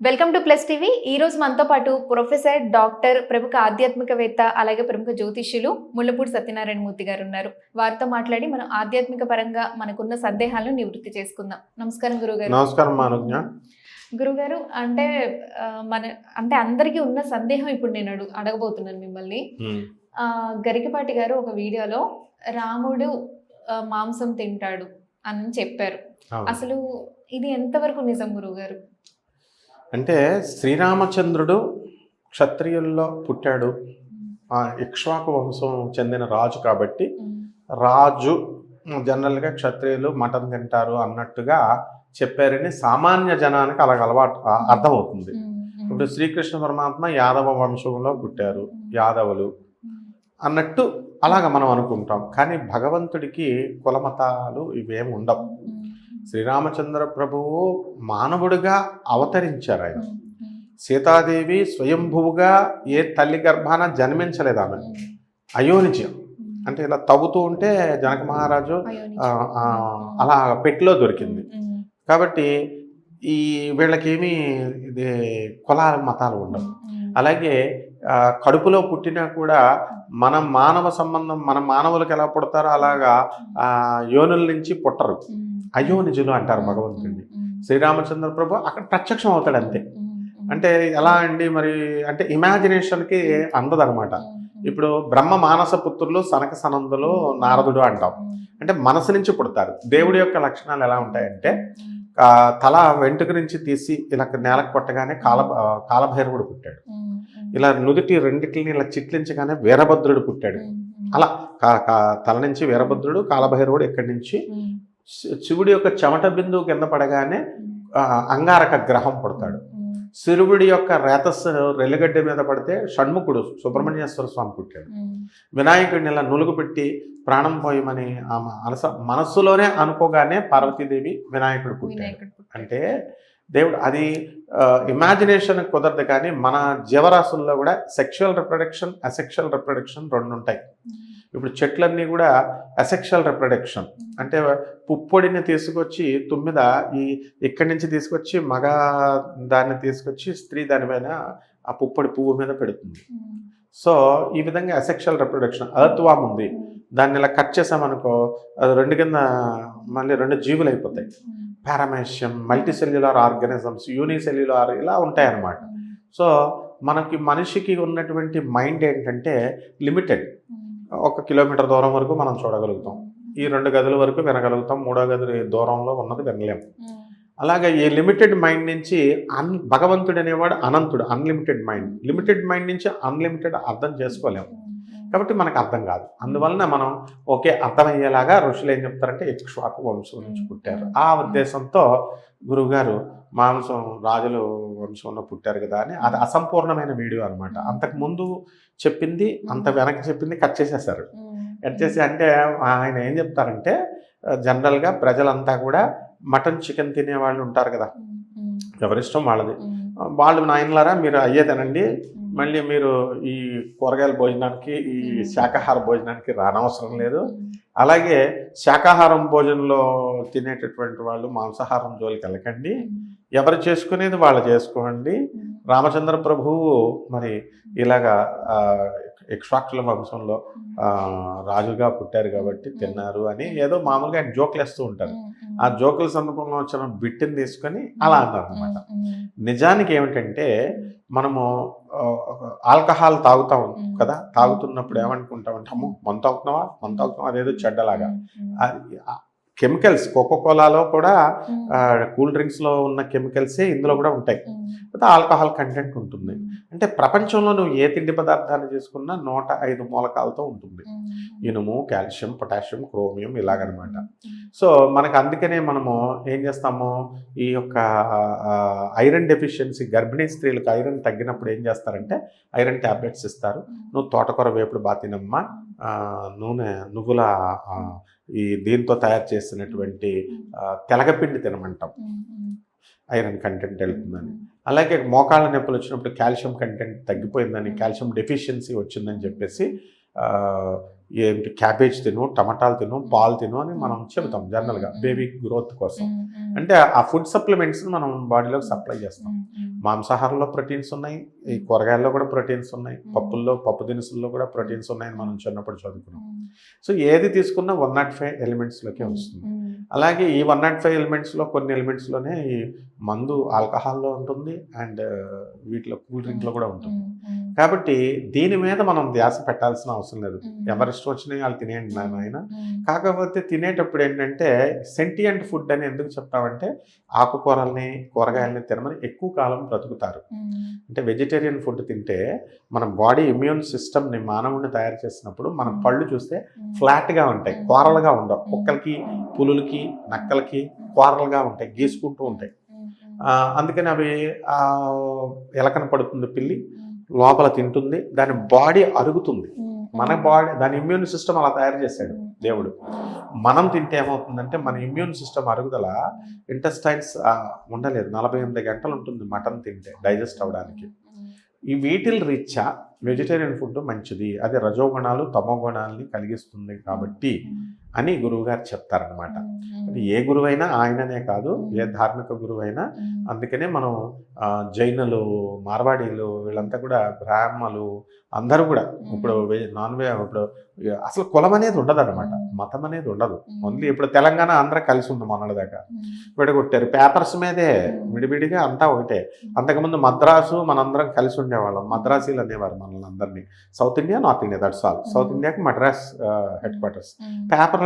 Welcome to plus TV. ఈ రోజు మనతో పాటు ప్రొఫెసర్ డాక్టర్ ప్రముఖ ఆధ్యాత్మికవేత్త అలాగే ప్రముఖ జ్యోతిష్యులు ముళ్ళపూడి సత్యనారాయణ మూర్తి గారు ఉన్నారు. వారితో మాట్లాడి మనం ఆధ్యాత్మిక పరంగా మనకున్న సందేహాలను నివృత్తి చేసుకుందాం. నమస్కారం గురుగారు. నమస్కారం మానుజ్ఞ గురుగారు అంటే మన అంటే అందరికీ ఉన్న సందేహం ఇప్పుడు నేను అడుగు అడగబోతున్నాను మిమ్మల్ని. ఆ, గరికపాటి గారు ఒక వీడియోలో రాముడు మాంసం తింటాడు అని చెప్పారు. అసలు ఇది ఎంతవరకు నిజం గురుగారు? అంటే శ్రీరామచంద్రుడు క్షత్రియుల్లో పుట్టాడు. ఆ ఇక్ష్వాకు వంశం చెందిన రాజు కాబట్టి రాజు జనరల్గా క్షత్రియులు మటన్ తింటారు అన్నట్టుగా చెప్పారని సామాన్య జనానికి అలాగ అలవాటు అర్థమవుతుంది. ఇప్పుడు శ్రీకృష్ణ పరమాత్మ యాదవ వంశంలో పుట్టారు యాదవులు అన్నట్టు అలాగ మనం అనుకుంటాం. కానీ భగవంతుడికి కులమతాలు ఇవేమి ఉండవు. శ్రీరామచంద్ర ప్రభువు మానవుడిగా అవతరించారు ఆయన సీతాదేవి స్వయంభువుగా ఏ తల్లి గర్భాన జన్మించలేదు ఆమె. అయోనిజం. అంటే ఇలా తవ్వుతూ ఉంటే జనక మహారాజు అలా పెట్టిలో దొరికింది. కాబట్టి ఈ వీళ్ళకేమీ ఇది కుల మతాలు ఉండవు. అలాగే కడుపులో పుట్టినా కూడా మన మానవ సంబంధం మన మానవులకు ఎలా పుడతారో అలాగా ఆ యోనుల నుంచి పుట్టరు. అయోనిజులు అంటారు భగవంతుడిని. శ్రీరామచంద్ర ప్రభు అక్కడ ప్రత్యక్షం అవుతాడు అంతే. అంటే ఎలా అండి మరి అంటే ఇమాజినేషన్కి అందదనమాట. ఇప్పుడు బ్రహ్మ మానస పుత్రులు సనక సనందులు నారదుడు అంటాం. అంటే మనసు నుంచి పుడతారు. దేవుడి యొక్క లక్షణాలు ఎలా ఉంటాయంటే తల వెంట్రుక నుంచి తీసి ఇలా నేలకు కొట్టగానే కాల కాలభైరవుడు పుట్టాడు. ఇలా నుదుటి రెండిటిని ఇలా చిట్లించగానే వీరభద్రుడు పుట్టాడు. అలా కా- కా- తల నుంచి వీరభద్రుడు కాలభైరవుడు ఇక్కడి నుంచి శివుడి యొక్క చెమట బిందువు కింద పడగానే అంగారక గ్రహం పుడతాడు. శివుడి యొక్క రేతస్సు రెల్లిగడ్డ మీద పడితే షణ్ముఖుడు సుబ్రహ్మణ్యేశ్వర స్వామి పుట్టాడు. వినాయకుడిని ఇలా నులుగు పెట్టి ప్రాణం పోయమని ఆమె అలస మనస్సులోనే అనుకోగానే పార్వతీదేవి వినాయకుడు పుట్టాడు. అంటే దేవుడు అది ఇమాజినేషన్ కుదరదు కానీ మన జీవరాశుల్లో కూడా సెక్షువల్ రిప్రొడక్షన్ అసెక్షువల్ రిప్రొడక్షన్ రెండు ఉంటాయి. ఇప్పుడు చెట్లన్నీ కూడా అసెక్షువల్ రిప్రొడక్షన్ అంటే పుప్పొడిని తీసుకొచ్చి తుమ్మిద ఈ ఇక్కడి నుంచి తీసుకొచ్చి మగ దాన్ని తీసుకొచ్చి స్త్రీ దానిపైన ఆ పుప్పొడి పువ్వు మీద పెడుతుంది. సో ఈ విధంగా అసెక్షువల్ రిప్రొడక్షన్ అర్త్వామ్ ఉంది. దాన్ని ఇలా కట్ చేసామనుకో అది రెండు కింద మళ్ళీ రెండు జీవులు అయిపోతాయి. పారామేషియం మల్టీసెల్యులర్ ఆర్గానిజమ్స్ యూనిసెల్యులర్ ఇలా ఉంటాయన్నమాట. సో మనకి మనిషికి ఉన్నటువంటి మైండ్ ఏంటంటే లిమిటెడ్. ఒక కిలోమీటర్ దూరం వరకు మనం చూడగలుగుతాం. ఈ రెండు గదుల వరకు వినగలుగుతాం. మూడో గది దూరంలో ఉన్నది వినలేము అలాగే ఈ లిమిటెడ్ మైండ్ నుంచి అన్ భగవంతుడు అనేవాడు అనంతుడు అన్లిమిటెడ్ మైండ్. లిమిటెడ్ మైండ్ నుంచి అన్లిమిటెడ్ అర్థం చేసుకోలేం కాబట్టి మనకు అర్థం కాదు. అందువలన మనం ఒకే అర్థమయ్యేలాగా ఋషులు ఏం చెప్తారంటే ఇక్ష్వాకు వంశం నుంచి పుట్టారు. ఆ ఉద్దేశంతో గురువుగారు మాంసం రాజులు వంశంలో పుట్టారు కదా అని అది అసంపూర్ణమైన వీడియో అనమాట అంతకు ముందు చెప్పింది అంత వెనక్కి చెప్పింది కట్ చేసేసారు కట్ చేసి అంటే ఆయన ఏం చెప్తారంటే జనరల్గా ప్రజలంతా కూడా మటన్ చికెన్ తినే వాళ్ళు ఉంటారు కదా. ఎవరిష్టం వాళ్ళది. వాళ్ళు నాయనలారా? మీరు అయ్యే తినండి. మళ్ళీ మీరు ఈ కూరగాయల భోజనానికి ఈ శాకాహార భోజనానికి రానవసరం లేదు. అలాగే శాకాహారం భోజనంలో తినేటటువంటి వాళ్ళు మాంసాహారం జోలికి వెళ్ళకండి. ఎవరు చేసుకునేది వాళ్ళు చేసుకోండి. రామచంద్ర ప్రభువు మరి ఇలాగా ఇక్ష్వాకుల వంశంలో రాజుగా పుట్టారు కాబట్టి తిన్నారు అని ఏదో మామూలుగా ఆయన జోకులు వేస్తూ ఉంటారు. ఆ జోకుల సందర్భంలో వచ్చిన బిట్టిని తీసుకొని అలా అన్నారు అనమాట నిజానికి ఏమిటంటే మనము ఆల్కహాల్ తాగుతాం కదా తాగుతున్నప్పుడు ఏమనుకుంటామంటే అమ్మో మంత తాగుతున్నావా అదేదో చెడ్డలాగా. కెమికల్స్ కోకో కోలాలో కూడా కూల్ డ్రింక్స్లో ఉన్న కెమికల్సే ఇందులో కూడా ఉంటాయి. అయితే ఆల్కహాల్ కంటెంట్ ఉంటుంది. అంటే ప్రపంచంలో నువ్వు ఏ తిండి పదార్థాన్ని చేసుకున్నా నూట ఐదు మూలకాలతో ఉంటుంది. ఇనుము కాల్షియం పొటాషియం క్రోమియం ఇలాగనమాట. సో మనకు అందుకనే మనము ఏం చేస్తాము? ఈ యొక్క ఐరన్ డెఫిషియన్సీ గర్భిణీ స్త్రీలకు ఐరన్ తగ్గినప్పుడు ఏం చేస్తారంటే ఐరన్ ట్యాబ్లెట్స్ ఇస్తారు. నువ్వు తోటకూర వేపుడు బాగా తినమ్మా. ఆ, నూనె నువ్వుల ఈ దీంతో తయారు చేసినటువంటి తెలగపిండి తినమంటాం. ఐరన్ కంటెంట్ వెళ్తుందని అలాగే మోకాళ్ళ నొప్పులు వచ్చినప్పుడు కాల్షియం కంటెంట్ తగ్గిపోయిందని కాల్షియం డెఫిషియన్సీ వచ్చిందని చెప్పేసి ఏంటి క్యాబేజ్ తిను టమాటాలు తిను పాలు తిను అని మనం చెబుతాం జనరల్గా బేబీ గ్రోత్ కోసం. అంటే ఆ ఫుడ్ సప్లిమెంట్స్ మనం బాడీలోకి సప్లై చేస్తాం. మాంసాహారంలో ప్రోటీన్స్ ఉన్నాయి ఈ కూరగాయల్లో కూడా ప్రోటీన్స్ ఉన్నాయి పప్పుల్లో పప్పు దినుసుల్లో కూడా ప్రోటీన్స్ ఉన్నాయని మనం చిన్నప్పుడు చదువుకున్నాం. సో ఏది తీసుకున్నా వన్ నాట్ ఫైవ్ ఎలిమెంట్స్లోకే వస్తుంది. అలాగే ఈ వన్ నాట్ ఫైవ్ ఎలిమెంట్స్లో కొన్ని ఎలిమెంట్స్లోనే ఈ మందు ఆల్కహాల్లో ఉంటుంది అండ్ వీటిలో కూల్ డ్రింక్లో కూడా ఉంటుంది. కాబట్టి దీని మీద మనం ధ్యాస పెట్టాల్సిన అవసరం లేదు. ఎవరి ఇష్టం వచ్చినాయి వాళ్ళు తినేయండి నాయన ఆయన కాకపోతే తినేటప్పుడు ఏంటంటే సెంటియంట్ ఫుడ్ అని ఎందుకు చెప్తామంటే ఆకుకూరల్ని కూరగాయలని తినమని ఎక్కువ కాలం బ్రతుకుతారు. అంటే వెజిటేరియన్ ఫుడ్ తింటే మన బాడీ ఇమ్యూన్ సిస్టమ్ని మానవుడిని తయారు చేసినప్పుడు మన పళ్ళు చూస్తే ఫ్లాట్గా ఉంటాయి కూరలుగా ఉండవు. కుక్కలకి పులులకి నక్కలకి కూరలుగా ఉంటాయి గీసుకుంటూ ఉంటాయి. అందుకని అవి ఆ, ఎలకన పడుతుంది పిల్లి లోపల తింటుంది దాని బాడీ అరుగుతుంది. మన బాడీ దాని ఇమ్యూన్ సిస్టమ్ అలా తయారు చేశాడు దేవుడు. మనం తింటే ఏమవుతుందంటే మన ఇమ్యూన్ సిస్టమ్ అరుగుదల ఇంటెస్టైన్స్ ఉండలేదు. నలభై ఎనిమిది గంటలు ఉంటుంది మటన్ తింటే డైజెస్ట్ అవ్వడానికి. ఈ వీటిల్ రీత్యా వెజిటేరియన్ ఫుడ్ మంచిది. అది రజోగుణాలు తమో గుణాలని కలిగిస్తుంది కాబట్టి అని గురువుగారు చెప్తారనమాట అది ఏ గురువైనా ఆయననే కాదు ఏ ధార్మిక గురువైనా. అందుకనే మనం జైనులు మార్వాడీలు వీళ్ళంతా కూడా బ్రాహ్మలు అందరూ కూడా ఇప్పుడు నాన్ వెజ్ ఇప్పుడు అసలు కులం అనేది ఉండదు అనమాట మతం అనేది ఉండదు. ఓన్లీ ఇప్పుడు తెలంగాణ ఆంధ్ర కలిసి ఉంది మొన్నటిదాకా. విడగొట్టారు. పేపర్స్ మీదే విడివిడిగా అంతా ఒకటే. అంతకుముందు మద్రాసు మనందరం కలిసి ఉండేవాళ్ళం. మద్రాసీలు అనేవారు మనల్ని అందరినీ. South India north India that's all. South ఇండియాకి మద్రాస్ హెడ్ క్వార్టర్స్.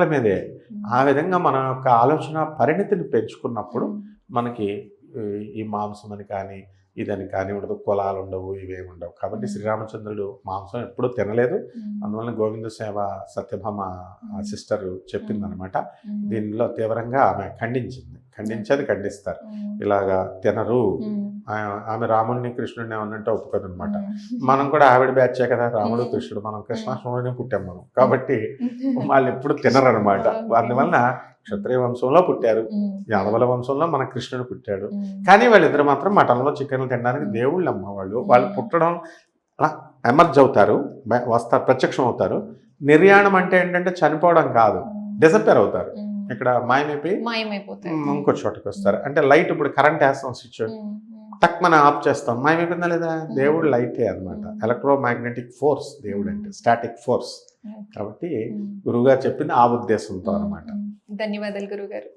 పేపర్ల మీదే. ఆ విధంగా మన యొక్క ఆలోచన పరిణితిని పెంచుకున్నప్పుడు మనకి ఈ- మాంసం అని కానీ ఇదని కానీ ఉండదు. కులాలు ఉండవు ఇవేమి ఉండవు. కాబట్టి శ్రీరామచంద్రుడు మాంసం ఎప్పుడూ తినలేదు. అందువల్ల గోవింద సేవ సత్యభామ సిస్టర్ చెప్పిందనమాట. దీనిలో తీవ్రంగా ఆమె ఖండించింది. ఖండించేది ఖండిస్తారు. ఇలాగా తినరు. ఆమె రాముడిని కృష్ణుడిని ఏమన్నంటే ఒప్పుకోదు అనమాట మనం కూడా ఆవిడ బ్యాచే కదా రాముడు. కృష్ణుడు. మనం కృష్ణాష్టమిలోనే పుట్టాం మనం. కాబట్టి వాళ్ళు ఎప్పుడు తినరనమాట అందువలన క్షత్రియ వంశంలో పుట్టారు. యాదవుల వంశంలో మన కృష్ణుడు పుట్టాడు. కానీ వాళ్ళిద్దరు మాత్రం మటన్లో చికెన్లు తినడానికి దేవుళ్ళు అమ్మ వాళ్ళు. వాళ్ళు పుట్టడం అలా ఎమర్జ్ అవుతారు వస్తారు ప్రత్యక్షం అవుతారు. నిర్యాణం అంటే ఏంటంటే చనిపోవడం కాదు డిసప్పేర్ అవుతారు. ఇక్కడ మాయమైపోయి ఇంకో చోటకి వస్తారు. అంటే లైట్ ఇప్పుడు కరెంట్ వేస్తాం స్విచ్. టక్ మనం ఆఫ్ చేస్తాం. మాయమైపోయిందా లేదా? దేవుడు లైటే అనమాట ఎలక్ట్రోమాగ్నెటిక్ ఫోర్స్ దేవుడు అంటే స్టాటిక్ ఫోర్స్. కాబట్టి గురువుగారు చెప్పింది ఆ ఉద్దేశంతో అనమాట ధన్యవాదాలు గురుగారు